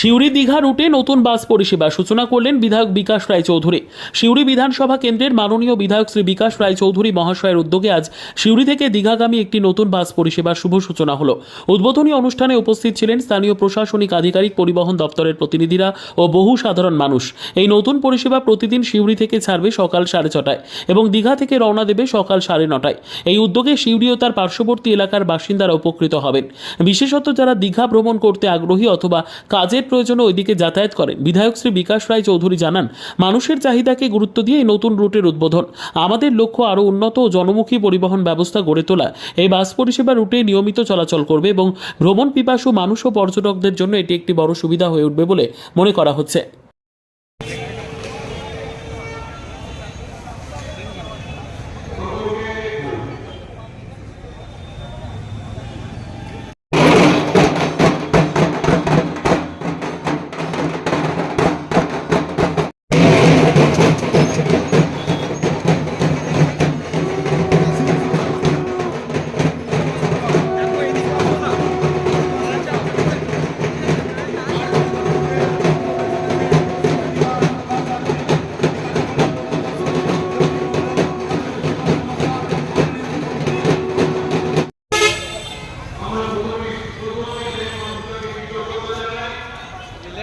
সিউড়ি দীঘা রুটে নতুন বাস পরিষেবা সূচনা করলেন বিধায়ক বিকাশ রায়চৌধুরী। সিউড়ি বিধানসভা কেন্দ্রের মাননীয় বিধায়ক শ্রী বিকাশ রায়চৌধুরী মহাশয়ের উদ্যোগে আজ সিউড়ি থেকে দীঘাগামী একটি নতুন বাস পরিষেবার শুভ সূচনা হলো। উদ্বোধনী অনুষ্ঠানে উপস্থিত ছিলেন স্থানীয় প্রশাসনিক আধিকারিক পরিবহন দপ্তরের প্রতিনিধিরা ও বহু সাধারণ মানুষ। এই নতুন পরিষেবা প্রতিদিন সিউড়ি থেকে ছাড়বে সকাল সাড়ে ছটায় এবং দীঘা থেকে রওনা দেবে সকাল সাড়ে নটায়। এই উদ্যোগে সিউড়ি ও তার পার্শ্ববর্তী এলাকার বাসিন্দারা উপকৃত হবেন। বিশেষত যারা দীঘা ভ্রমণ করতে আগ্রহী অথবা কাজের প্রয়োজনে ওইদিকে যাতায়াত করেন বিধায়ক শ্রী বিকাশ রায় চৌধুরী জানান, মানুষের চাহিদাকে গুরুত্ব দিয়ে এই নতুন রুটের উদ্বোধন। আমাদের লক্ষ্য আরও উন্নত ও জনমুখী পরিবহন ব্যবস্থা গড়ে তোলা। এই বাস পরিষেবা রুটে নিয়মিত চলাচল করবে এবং ভ্রমণ পিপাসু মানুষ ও পর্যটকদের জন্য এটি একটি বড় সুবিধা হয়ে উঠবে বলে মনে করা হচ্ছে।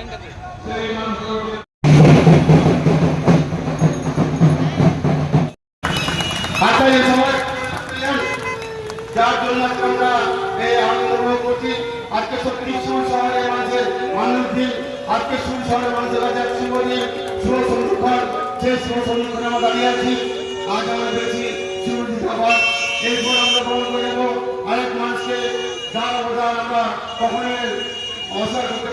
যার আরেক মানুষকে যার অবদান আমরা কখনোই অবসর